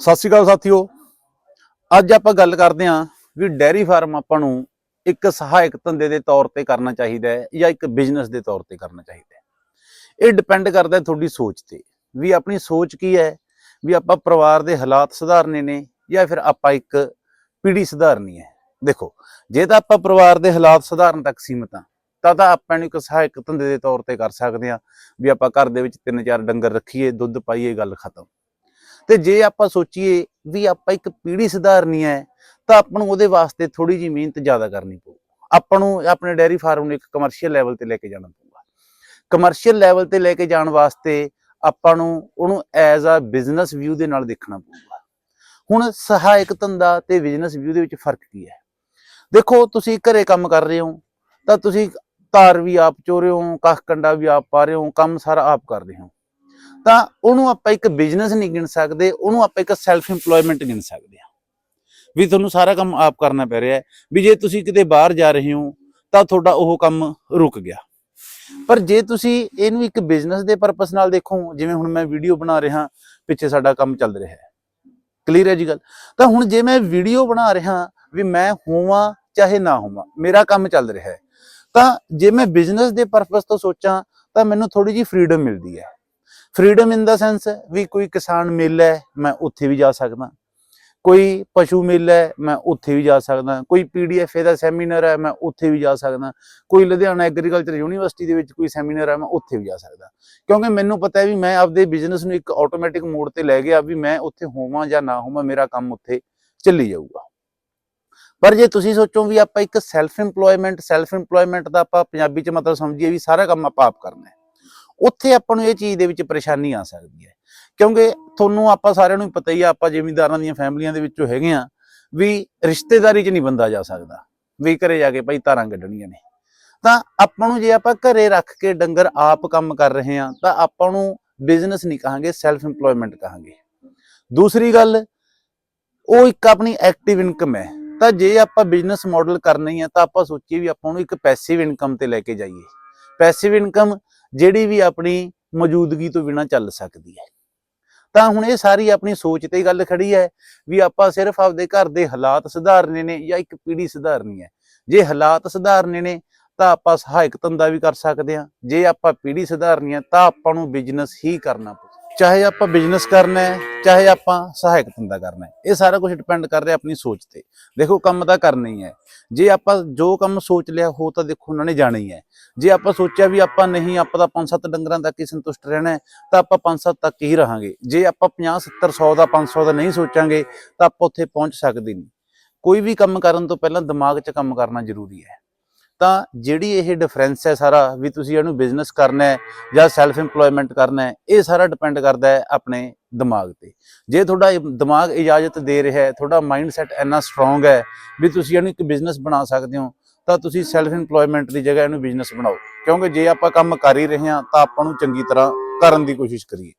ਸਤਿ ਸ਼੍ਰੀ ਅਕਾਲ ਸਾਥੀਓ। ਅੱਜ ਆਪਾਂ ਗੱਲ ਕਰਦੇ ਹਾਂ ਵੀ ਡੈਰੀ ਫਾਰਮ ਆਪਾਂ ਨੂੰ ਇੱਕ ਸਹਾਇਕ ਧੰਦੇ ਦੇ ਤੌਰ ਤੇ ਕਰਨਾ ਚਾਹੀਦਾ ਹੈ ਜਾਂ ਇੱਕ ਬਿਜ਼ਨਸ ਦੇ ਤੌਰ ਤੇ ਕਰਨਾ ਚਾਹੀਦਾ ਹੈ। ਇਹ ਡਿਪੈਂਡ ਕਰਦਾ ਹੈ ਤੁਹਾਡੀ ਸੋਚ ਤੇ ਵੀ ਆਪਣੀ ਸੋਚ ਕੀ ਹੈ, ਵੀ ਆਪਾਂ ਪਰਿਵਾਰ ਦੇ ਹਾਲਾਤ ਸੁਧਾਰਨੇ ਨੇ ਜਾਂ ਫਿਰ ਆਪਾਂ ਇੱਕ ਪੀੜ੍ਹੀ ਸੁਧਾਰਨੀ ਹੈ। ਦੇਖੋ, ਜੇ ਤਾਂ ਆਪਾਂ ਪਰਿਵਾਰ ਦੇ ਹਾਲਾਤ ਸੁਧਾਰਨ ਤੱਕ ਸੀਮਤ ਹਾਂ, ਤਾਂ ਤਾਂ ਆਪਾਂ ਨੂੰ ਇੱਕ ਸਹਾਇਕ ਧੰਦੇ ਦੇ ਤੌਰ ਤੇ ਕਰ ਸਕਦੇ ਹਾਂ ਵੀ ਆਪਾਂ ਘਰ ਦੇ ਵਿੱਚ ਤਿੰਨ ਚਾਰ ਡੰਗਰ ਰੱਖੀਏ, ਦੁੱਧ ਪਾਈਏ, ਗੱਲ ਖਤਮ। ਤੇ ਜੇ ਆਪਾਂ ਸੋਚੀਏ ਵੀ ਆਪਾਂ ਇੱਕ ਪੀੜ੍ਹੀ ਸੁਧਾਰਨੀ ਹੈ, ਤਾਂ ਆਪਾਂ ਨੂੰ ਉਹਦੇ ਵਾਸਤੇ ਥੋੜੀ ਜਿਹੀ ਮਿਹਨਤ ਜ਼ਿਆਦਾ ਕਰਨੀ ਪਊ। ਆਪਾਂ ਨੂੰ ਆਪਣੇ ਡੈਰੀ ਫਾਰਮ ਨੂੰ ਇੱਕ ਕਮਰਸ਼ੀਅਲ ਲੈਵਲ ਤੇ ਲੈ ਕੇ ਜਾਣਾ ਪਊਗਾ। ਕਮਰਸ਼ੀਅਲ ਲੈਵਲ ਤੇ ਲੈ ਕੇ ਜਾਣ ਵਾਸਤੇ ਆਪਾਂ ਨੂੰ ਉਹਨੂੰ ਐਜ਼ ਅ ਬਿਜ਼ਨਸ ਵਿਊ ਦੇ ਨਾਲ ਦੇਖਣਾ ਪਊਗਾ। ਹੁਣ ਸਹਾਇਕ ਧੰਦਾ ਤੇ ਬਿਜ਼ਨਸ ਵਿਊ ਦੇ ਵਿੱਚ ਫ਼ਰਕ ਕੀ ਹੈ? ਦੇਖੋ, ਤੁਸੀਂ ਘਰੇ ਕੰਮ ਕਰ ਰਹੇ ਹੋ, ਤਾਂ ਤੁਸੀਂ ਧਾਰ ਵੀ ਆਪ ਚੋ ਰਹੇ ਹੋ, ਕੱਖ ਕੰਡਾ ਵੀ ਆਪ ਪਾ ਰਹੇ ਹੋ, ਕੰਮ ਸਾਰਾ ਆਪ ਕਰ ਰਹੇ ਹੋ। ਤਾਂ ਉਹਨੂੰ ਆਪਾਂ ਇੱਕ ਬਿਜ਼ਨਸ ਨਹੀਂ ਗਿਣ ਸਕਦੇ, ਉਹਨੂੰ ਆਪਾਂ ਇੱਕ ਸੈਲਫ ਏਮਪਲੋਇਮੈਂਟ ਗਿਣ ਸਕਦੇ ਹਾਂ। ਵੀ ਤੁਹਾਨੂੰ ਸਾਰਾ ਕੰਮ ਆਪ ਕਰਨਾ ਪੈ ਰਿਹਾ ਹੈ, ਵੀ ਜੇ ਤੁਸੀਂ ਕਿਤੇ ਬਾਹਰ ਜਾ ਰਹੇ ਹੋ, ਤਾਂ ਤੁਹਾਡਾ ਉਹ ਕੰਮ ਰੁਕ ਗਿਆ। ਪਰ ਜੇ ਤੁਸੀਂ ਇਹਨੂੰ ਇੱਕ ਬਿਜ਼ਨਸ ਦੇ ਪਰਪਸ ਨਾਲ ਦੇਖੋ, ਜਿਵੇਂ ਹੁਣ ਮੈਂ ਵੀਡੀਓ ਬਣਾ ਰਿਹਾ, ਪਿੱਛੇ ਸਾਡਾ ਕੰਮ ਚੱਲ ਰਿਹਾ ਹੈ। ਕਲੀਅਰ ਹੈ ਜੀ ਗੱਲ? ਤਾਂ ਹੁਣ ਜੇ ਮੈਂ ਵੀਡੀਓ ਬਣਾ ਰਿਹਾ ਵੀ ਮੈਂ ਹੋਵਾਂ ਚਾਹੇ ਨਾ ਹੋਵਾਂ, ਮੇਰਾ ਕੰਮ ਚੱਲ ਰਿਹਾ ਹੈ, ਤਾਂ ਜੇ ਮੈਂ ਬਿਜ਼ਨਸ ਦੇ ਪਰਪਸ ਤੋਂ ਸੋਚਾਂ, ਤਾਂ ਮੈਨੂੰ ਥੋੜੀ ਜੀ ਫਰੀडम ਮਿਲਦੀ ਹੈ। ਫਰੀडम ਇਨ ਦਾ ਸੈਂਸ ਵੀ ਕੋਈ ਕਿਸਾਨ ਮੇਲਾ ਹੈ ਮੈਂ ਉੱਥੇ ਵੀ ਜਾ ਸਕਦਾ। ਕੋਈ ਪਸ਼ੂ ਮੇਲਾ ਹੈ ਮੈਂ ਉੱਥੇ ਵੀ ਜਾ ਸਕਦਾ। ਕੋਈ ਪੀਡੀਐਫ ਦਾ ਸੈਮੀਨਾਰ ਹੈ, ਮੈਂ ਉੱਥੇ ਵੀ ਜਾ ਸਕਦਾ। ਕੋਈ ਲੁਧਿਆਣਾ ਐਗਰੀਕਲਚਰ ਯੂਨੀਵਰਸਿਟੀ ਦੇ ਵਿੱਚ ਕੋਈ ਸੈਮੀਨਾਰ ਹੈ, ਮੈਂ ਉੱਥੇ ਵੀ ਜਾ ਸਕਦਾ। ਕਿਉਂਕਿ ਮੈਨੂੰ ਪਤਾ ਹੈ ਵੀ ਮੈਂ ਆਪਦੇ ਬਿਜ਼ਨਸ ਨੂੰ ਇੱਕ ਆਟੋਮੈਟਿਕ ਮੋਡ ਤੇ ਲੈ ਗਿਆ ਵੀ ਮੈਂ ਉੱਥੇ ਹੋਵਾਂ ਜਾਂ ਨਾ ਹੋਵਾਂ, ਮੇਰਾ ਕੰਮ ਉੱਥੇ ਚੱਲੀ ਜਾਊਗਾ। ਪਰ ਜੇ ਤੁਸੀਂ ਸੋਚੋ ਵੀ ਆਪਾਂ ਇੱਕ ਸੈਲਫ ਏਮਪਲੋਇਮੈਂਟ ਸੈਲਫ ਏਮਪਲੋਇਮੈਂਟ ਦਾ ਆਪਾਂ ਪੰਜਾਬੀ ਚ ਮਤਲਬ ਸਮਝੀਏ ਵੀ ਸਾਰਾ ਕੰਮ ਆਪਾਂ ਆਪ ਕਰਨਾ ਹੈ। ਉੱਥੇ ਆਪਾਂ ਨੂੰ ਇਹ ਚੀਜ਼ ਦੇ ਵਿੱਚ ਪਰੇਸ਼ਾਨੀ ਆ ਸਕਦੀ ਹੈ। ਕਿਉਂਕਿ ਤੁਹਾਨੂੰ ਆਪਾਂ ਸਾਰਿਆਂ ਨੂੰ ਪਤਾ ਹੀ ਆ, ਆਪਾਂ ਜ਼ਿਮੀਂਦਾਰਾਂ ਦੀਆਂ ਫੈਮਲੀਆਂ ਦੇ ਵਿੱਚੋਂ ਹੈਗੇ ਆ ਵੀ ਰਿਸ਼ਤੇਦਾਰੀ 'ਚ ਨਹੀਂ ਬੰਦਾ ਜਾ ਸਕਦਾ, ਵੀ ਘਰੇ ਜਾ ਕੇ ਭਾਈ ਧਾਰਾਂ ਕੱਢਣੀਆਂ ਨੇ। ਤਾਂ ਆਪਾਂ ਨੂੰ ਜੇ ਆਪਾਂ ਘਰੇ ਰੱਖ ਕੇ ਡੰਗਰ ਆਪ ਕੰਮ ਕਰ ਰਹੇ ਆ, ਤਾਂ ਆਪਾਂ ਨੂੰ ਬਿਜ਼ਨਸ ਨਹੀਂ ਕਹਾਂਗੇ ਸੈਲਫ ਏਮਪਲੋਇਮੈਂਟ ਕਹਾਂਗੇ। ਦੂਸਰੀ ਗੱਲ, ਉਹ ਇੱਕ ਆਪਣੀ ਐਕਟਿਵ ਇਨਕਮ ਹੈ। ਤਾਂ ਜੇ ਆਪਾਂ ਬਿਜ਼ਨਸ ਮਾਡਲ ਕਰਨੀ ਹੈ ਤਾਂ ਆਪਾਂ ਸੋਚੀਏ ਵੀ ਆਪਾਂ ਨੂੰ ਇੱਕ ਪੈਸਿਵ ਇਨਕਮ ਤੇ ਲੈ ਕੇ ਜਾਈਏ। ਪੈਸਿਵ ਇਨਕਮ ਜਿਹੜੀ ਵੀ ਆਪਣੀ ਮੌਜੂਦਗੀ ਤੋਂ ਬਿਨਾ ਚੱਲ ਸਕਦੀ ਹੈ। ਤਾਂ ਹੁਣ ਇਹ ਸਾਰੀ ਆਪਣੀ ਸੋਚ ਤੇ ਗੱਲ ਖੜੀ ਹੈ ਵੀ ਆਪਾਂ ਸਿਰਫ ਆਪਦੇ ਘਰ ਦੇ ਹਾਲਾਤ ਸੁਧਾਰਨੇ ਨੇ ਜਾਂ ਇੱਕ ਪੀੜ੍ਹੀ ਸੁਧਾਰਨੀ ਹੈ। ਜੇ ਹਾਲਾਤ ਸੁਧਾਰਨੇ ਨੇ ਤਾਂ ਆਪਾਂ ਸਹਾਇਕ ਧੰਦਾ ਵੀ ਕਰ ਸਕਦੇ ਹਾਂ। ਜੇ ਆਪਾਂ ਪੀੜ੍ਹੀ ਸੁਧਾਰਨੀ ਹੈ ਤਾਂ ਆਪਾਂ ਨੂੰ ਬਿਜ਼ਨਸ ਹੀ ਕਰਨਾ ਚਾਹੇ ਆਪਾਂ ਬਿਜ਼ਨਸ ਕਰਨਾ ਹੈ, ਚਾਹੇ ਆਪਾਂ ਸਹਾਇਕ ਧੰਦਾ ਕਰਨਾ ਹੈ, ਇਹ ਸਾਰਾ ਕੁਝ ਡਿਪੈਂਡ ਕਰ ਰਿਹਾ ਆਪਣੀ ਸੋਚ ਤੇ। ਦੇਖੋ, ਕੰਮ ਤਾਂ ਕਰਨਾ ਹੀ ਹੈ। ਜੇ ਆਪਾਂ ਜੋ ਕੰਮ ਸੋਚ ਲਿਆ ਹੋ ਤਾਂ ਦੇਖੋ ਉਹਨਾਂ ਨੇ ਜਾਣਾ ਹੀ ਹੈ। ਜੇ ਆਪਾਂ ਸੋਚਿਆ ਵੀ ਆਪਾਂ ਨਹੀਂ, ਆਪਾਂ ਤਾਂ ਪੰਜ ਸੱਤ ਡੰਗਰਾਂ ਤੱਕ ਹੀ ਸੰਤੁਸ਼ਟ ਰਹਿਣਾ ਤਾਂ ਆਪਾਂ ਪੰਜ ਸੱਤ ਤੱਕ ਹੀ ਰਹਾਂਗੇ। ਜੇ ਆਪਾਂ 50 70 100 ਦਾ 500 ਦਾ ਨਹੀਂ ਸੋਚਾਂਗੇ, ਤਾਂ ਆਪਾਂ ਉੱਥੇ ਪਹੁੰਚ ਸਕਦੇ ਨਹੀਂ। ਕੋਈ ਵੀ ਕੰਮ ਕਰਨ ਤੋਂ ਪਹਿਲਾਂ ਦਿਮਾਗ 'ਚ ਕੰਮ ਕਰਨਾ ਜ਼ਰੂਰੀ ਹੈ। ਤਾਂ ਜਿਹੜੀ ਇਹ ਡਿਫਰੈਂਸ ਹੈ ਸਾਰਾ ਵੀ ਤੁਸੀਂ ਇਹਨੂੰ ਬਿਜ਼ਨਸ ਕਰਨਾ ਹੈ ਜਾਂ ਸੈਲਫ ਏਮਪਲੋਇਮੈਂਟ ਕਰਨਾ ਹੈ, ਇਹ ਸਾਰਾ ਡਿਪੈਂਡ ਕਰਦਾ ਹੈ ਆਪਣੇ ਦਿਮਾਗ ਤੇ। ਜੇ ਤੁਹਾਡਾ ਦਿਮਾਗ ਇਜਾਜ਼ਤ ਦੇ ਰਿਹਾ ਹੈ, ਤੁਹਾਡਾ ਮਾਈਂਡਸੈਟ ਇੰਨਾ ਸਟਰੋਂਗ ਹੈ ਵੀ ਤੁਸੀਂ ਇਹਨੂੰ ਇੱਕ ਬਿਜ਼ਨਸ ਬਣਾ ਸਕਦੇ ਹੋ, ਤਾਂ ਤੁਸੀਂ ਸੈਲਫ ਏਮਪਲੋਇਮੈਂਟ ਦੀ ਜਗ੍ਹਾ ਇਹਨੂੰ ਬਿਜ਼ਨਸ ਬਣਾਓ। ਕਿਉਂਕਿ ਜੇ ਆਪਾਂ ਕੰਮ ਕਰ ਹੀ ਰਹੇ ਹਾਂ, ਤਾਂ ਆਪਾਂ ਨੂੰ ਚੰਗੀ ਤਰ੍ਹਾਂ ਕਰਨ ਦੀ ਕੋਸ਼ਿਸ਼ ਕਰੀਏ।